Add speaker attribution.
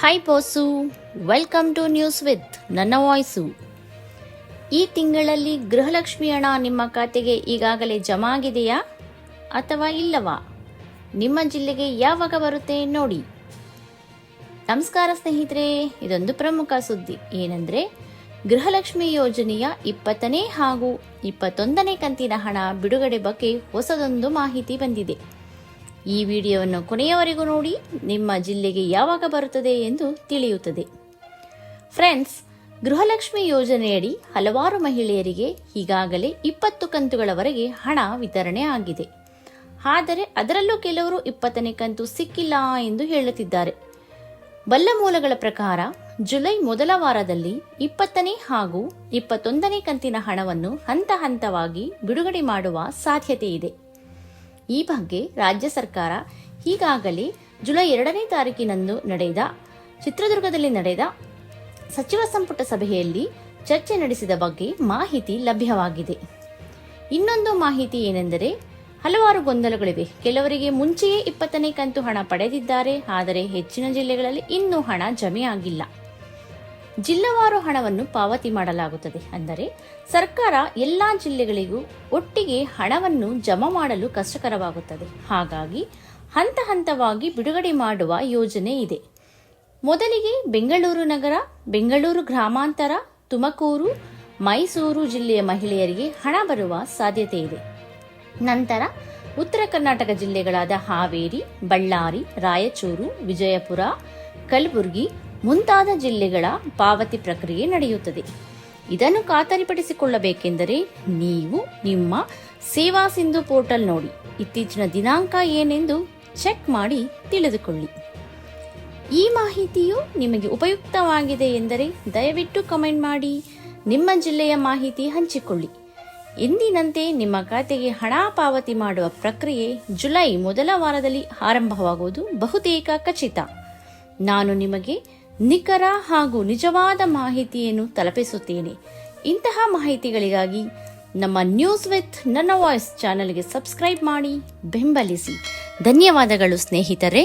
Speaker 1: Hi boss welcome to news with ನನ್ನ voice ಈ ತಿಂಗಳಲ್ಲಿ ಗೃಹಲಕ್ಷ್ಮಿ ಹಣ ನಿಮ್ಮ ಖಾತೆಗೆ ಈಗಾಗಲೇ ಜಮಾ ಆಗಿದೆಯಾ? ಅಥವಾ ಇಲ್ಲವಾ? ನಿಮ್ಮ ಜಿಲ್ಲೆಗೆ ಯಾವಾಗ ಬರುತ್ತೆ ನೋಡಿ. ನಮಸ್ಕಾರ ಸ್ನೇಹಿತರೆ, ಇದೊಂದು ಪ್ರಮುಖ ಸುದ್ದಿ. ಏನಂದ್ರೆ, ಗೃಹಲಕ್ಷ್ಮಿ ಯೋಜನೆಯ ಇಪ್ಪತ್ತನೇ ಹಾಗೂ ಇಪ್ಪತ್ತೊಂದನೇ ಕಂತಿನ ಹಣ ಬಿಡುಗಡೆ ಬಗ್ಗೆ ಹೊಸದೊಂದು ಮಾಹಿತಿ ಬಂದಿದೆ. ಈ ವಿಡಿಯೋವನ್ನು ಕೊನೆಯವರೆಗೂ ನೋಡಿ. ನಿಮ್ಮ ಜಿಲ್ಲೆಗೆ ಯಾವಾಗ ಬರುತ್ತದೆ ಎಂದು ತಿಳಿಯುತ್ತದೆ. ಫ್ರೆಂಡ್ಸ್ ಗೃಹಲಕ್ಷ್ಮಿ ಯೋಜನೆಯಡಿ ಹಲವಾರು ಮಹಿಳೆಯರಿಗೆ ಈಗಾಗಲೇ ಇಪ್ಪತ್ತು ಕಂತುಗಳವರೆಗೆ ಹಣ ವಿತರಣೆ ಆಗಿದೆ. ಆದರೆ ಅದರಲ್ಲೂ ಕೆಲವರು ಇಪ್ಪತ್ತನೇ ಕಂತು ಸಿಕ್ಕಿಲ್ಲ ಎಂದು ಹೇಳುತ್ತಿದ್ದಾರೆ. ಬಲ್ಲ ಮೂಲಗಳ ಪ್ರಕಾರ ಜುಲೈ ಮೊದಲ ವಾರದಲ್ಲಿ ಇಪ್ಪತ್ತನೇ ಹಾಗೂ ಇಪ್ಪತ್ತೊಂದನೇ ಕಂತಿನ ಹಣವನ್ನು ಹಂತ ಹಂತವಾಗಿ ಬಿಡುಗಡೆ ಮಾಡುವ ಸಾಧ್ಯತೆ ಇದೆ. ಈ ಬಗ್ಗೆ ರಾಜ್ಯ ಸರ್ಕಾರ ಈಗಾಗಲೇ ಜುಲೈ ಎರಡನೇ ತಾರೀಕಿನಂದು ನಡೆದ, ಚಿತ್ರದುರ್ಗದಲ್ಲಿ ನಡೆದ ಸಚಿವ ಸಂಪುಟ ಸಭೆಯಲ್ಲಿ ಚರ್ಚೆ ನಡೆಸಿದ ಬಗ್ಗೆ ಮಾಹಿತಿ ಲಭ್ಯವಾಗಿದೆ. ಇನ್ನೊಂದು ಮಾಹಿತಿ ಏನೆಂದರೆ, ಹಲವಾರು ಗೊಂದಲಗಳಿವೆ. ಕೆಲವರಿಗೆ ಮುಂಚೆಯೇ ಇಪ್ಪತ್ತನೇ ಕಂತು ಹಣ ಪಡೆದಿದ್ದಾರೆ, ಆದರೆ ಹೆಚ್ಚಿನ ಜಿಲ್ಲೆಗಳಲ್ಲಿ ಇನ್ನೂ ಹಣ ಜಮೆ ಆಗಿಲ್ಲ ಜಿಲ್ಲಾವಾರು ಹಣವನ್ನು ಪಾವತಿ ಮಾಡಲಾಗುತ್ತದೆ. ಅಂದರೆ ಸರ್ಕಾರ ಎಲ್ಲಾ ಜಿಲ್ಲೆಗಳಿಗೂ ಒಟ್ಟಿಗೆ ಹಣವನ್ನು ಜಮಾ ಮಾಡಲು ಕಷ್ಟಕರವಾಗುತ್ತದೆ. ಹಾಗಾಗಿ ಹಂತ ಹಂತವಾಗಿ ಬಿಡುಗಡೆ ಮಾಡುವ ಯೋಜನೆ ಇದೆ. ಮೊದಲಿಗೆ ಬೆಂಗಳೂರು ನಗರ, ಬೆಂಗಳೂರು ಗ್ರಾಮಾಂತರ, ತುಮಕೂರು, ಮೈಸೂರು ಜಿಲ್ಲೆಯ ಮಹಿಳೆಯರಿಗೆ ಹಣ ಬರುವ ಸಾಧ್ಯತೆ ಇದೆ. ನಂತರ ಉತ್ತರ ಕರ್ನಾಟಕ ಜಿಲ್ಲೆಗಳಾದ ಹಾವೇರಿ, ಬಳ್ಳಾರಿ, ರಾಯಚೂರು, ವಿಜಯಪುರ, ಕಲಬುರಗಿ ಮುಂತಾದ ಜಿಲ್ಲೆಗಳ ಪಾವತಿ ಪ್ರಕ್ರಿಯೆ ನಡೆಯುತ್ತದೆ. ಇದನ್ನು ಖಾತರಿಪಡಿಸಿಕೊಳ್ಳಬೇಕೆಂದರೆ ನೀವು ನಿಮ್ಮ ಸೇವಾ ಸಿಂಧು ಪೋರ್ಟಲ್ ನೋಡಿ. ಇತ್ತೀಚಿನ ದಿನಾಂಕ ಏನೆಂದು ಚೆಕ್ ಮಾಡಿ ತಿಳಿದುಕೊಳ್ಳಿ. ಈ ಮಾಹಿತಿಯು ನಿಮಗೆ ಉಪಯುಕ್ತವಾಗಿದೆ ಎಂದರೆ ದಯವಿಟ್ಟು ಕಮೆಂಟ್ ಮಾಡಿ, ನಿಮ್ಮ ಜಿಲ್ಲೆಯ ಮಾಹಿತಿ ಹಂಚಿಕೊಳ್ಳಿ. ಎಂದಿನಂತೆ ನಿಮ್ಮ ಖಾತೆಗೆ ಹಣ ಪಾವತಿ ಮಾಡುವ ಪ್ರಕ್ರಿಯೆ ಜುಲೈ ಮೊದಲ ವಾರದಲ್ಲಿ ಆರಂಭವಾಗುವುದು ಬಹುತೇಕ ಖಚಿತ. ನಾನು ನಿಮಗೆ ನಿಖರ ಹಾಗೂ ನಿಜವಾದ ಮಾಹಿತಿಯನ್ನು ತಲುಪಿಸುತ್ತೇನೆ ಇಂತಹ ಮಾಹಿತಿಗಳಿಗಾಗಿ ನಮ್ಮ ನ್ಯೂಸ್ ವಿತ್ ನನ್ನ ವಾಯ್ಸ್ ಚಾನಲ್ಗೆ ಸಬ್ಸ್ಕ್ರೈಬ್ ಮಾಡಿ ಬೆಂಬಲಿಸಿ. ಧನ್ಯವಾದಗಳು ಸ್ನೇಹಿತರೆ.